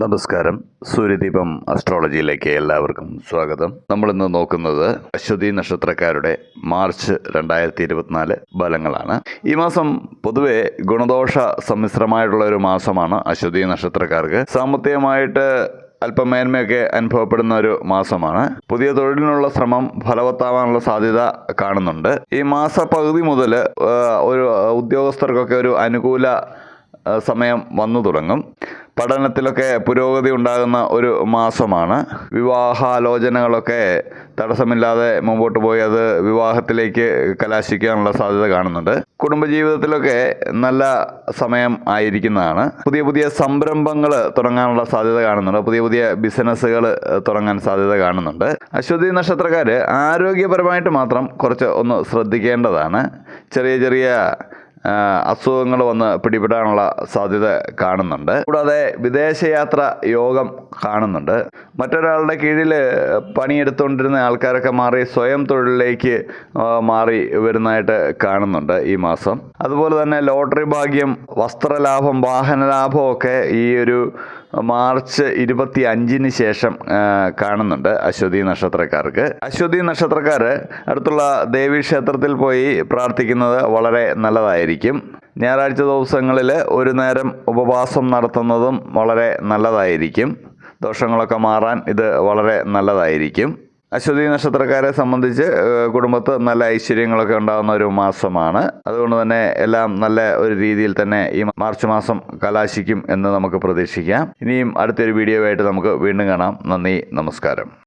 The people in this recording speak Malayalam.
നമസ്കാരം. സൂര്യദീപം അസ്ട്രോളജിയിലേക്ക് എല്ലാവർക്കും സ്വാഗതം. നമ്മൾ ഇന്ന് നോക്കുന്നത് അശ്വതി നക്ഷത്രക്കാരുടെ മാർച്ച് രണ്ടായിരത്തി ഇരുപത്തിനാല് ഫലങ്ങളാണ്. ഈ മാസം പൊതുവെ ഗുണദോഷ സമ്മിശ്രമായിട്ടുള്ള ഒരു മാസമാണ് അശ്വതി നക്ഷത്രക്കാർക്ക്. സാമ്പത്തികമായിട്ട് അല്പം മേന്മയൊക്കെ അനുഭവപ്പെടുന്ന ഒരു മാസമാണ്. പുതിയ തൊഴിലിനുള്ള ശ്രമം ഫലവത്താവാനുള്ള സാധ്യത കാണുന്നുണ്ട്. ഈ മാസ പകുതി മുതൽ ഒരു ഉദ്യോഗസ്ഥർക്കൊക്കെ ഒരു അനുകൂല സമയം വന്നു തുടങ്ങും. പഠനത്തിലൊക്കെ പുരോഗതി ഉണ്ടാകുന്ന ഒരു മാസമാണ്. വിവാഹാലോചനകളൊക്കെ തടസ്സമില്ലാതെ മുമ്പോട്ട് പോയി അത് വിവാഹത്തിലേക്ക് കലാശിക്കാനുള്ള സാധ്യത കാണുന്നുണ്ട്. കുടുംബജീവിതത്തിലൊക്കെ നല്ല സമയം ആയിരിക്കുന്നതാണ്. പുതിയ പുതിയ സംരംഭങ്ങൾ തുടങ്ങാനുള്ള സാധ്യത കാണുന്നുണ്ട്. പുതിയ പുതിയ ബിസിനസ്സുകൾ തുടങ്ങാൻ സാധ്യത കാണുന്നുണ്ട്. അശ്വതി നക്ഷത്രക്കാർ ആരോഗ്യപരമായിട്ട് മാത്രം കുറച്ച് ഒന്ന് ശ്രദ്ധിക്കേണ്ടതാണ്. ചെറിയ ചെറിയ അസുഖങ്ങൾ വന്ന് പിടിപെടാനുള്ള സാധ്യത കാണുന്നുണ്ട്. കൂടാതെ വിദേശയാത്ര യോഗം കാണുന്നുണ്ട്. മറ്റൊരാളുടെ കീഴിൽ പണിയെടുത്തുകൊണ്ടിരുന്ന ആൾക്കാരൊക്കെ മാറി സ്വയം തൊഴിലിലേക്ക് മാറി വരുന്നതായിട്ട് കാണുന്നുണ്ട് ഈ മാസം. അതുപോലെ തന്നെ ലോട്ടറി ഭാഗ്യം വസ്ത്രലാഭം വാഹനലാഭം ഒക്കെ ഈ ഒരു മാർച്ച് ഇരുപത്തി അഞ്ചിന് ശേഷം കാണുന്നുണ്ട് അശ്വതി നക്ഷത്രക്കാർക്ക്. അശ്വതി നക്ഷത്രക്കാർ അടുത്തുള്ള ദേവീക്ഷേത്രത്തിൽ പോയി പ്രാർത്ഥിക്കുന്നത് വളരെ നല്ലതായിരിക്കും. ഞായറാഴ്ച ദിവസങ്ങളിൽ ഒരു നേരം ഉപവാസം നടത്തുന്നതും വളരെ നല്ലതായിരിക്കും. ദോഷങ്ങളൊക്കെ മാറാൻ ഇത് വളരെ നല്ലതായിരിക്കും. അശ്വതി നക്ഷത്രക്കാരെ സംബന്ധിച്ച് കുടുംബത്ത് നല്ല ഐശ്വര്യങ്ങളൊക്കെ ഉണ്ടാകുന്ന ഒരു മാസമാണ്. അതുകൊണ്ട് തന്നെ എല്ലാം നല്ല ഒരു രീതിയിൽ തന്നെ ഈ മാർച്ച് മാസം കലാശിക്കും എന്ന് നമുക്ക് പ്രതീക്ഷിക്കാം. ഇനിയും അടുത്തൊരു വീഡിയോ ആയിട്ട് നമുക്ക് വീണ്ടും കാണാം. നന്ദി നമസ്കാരം.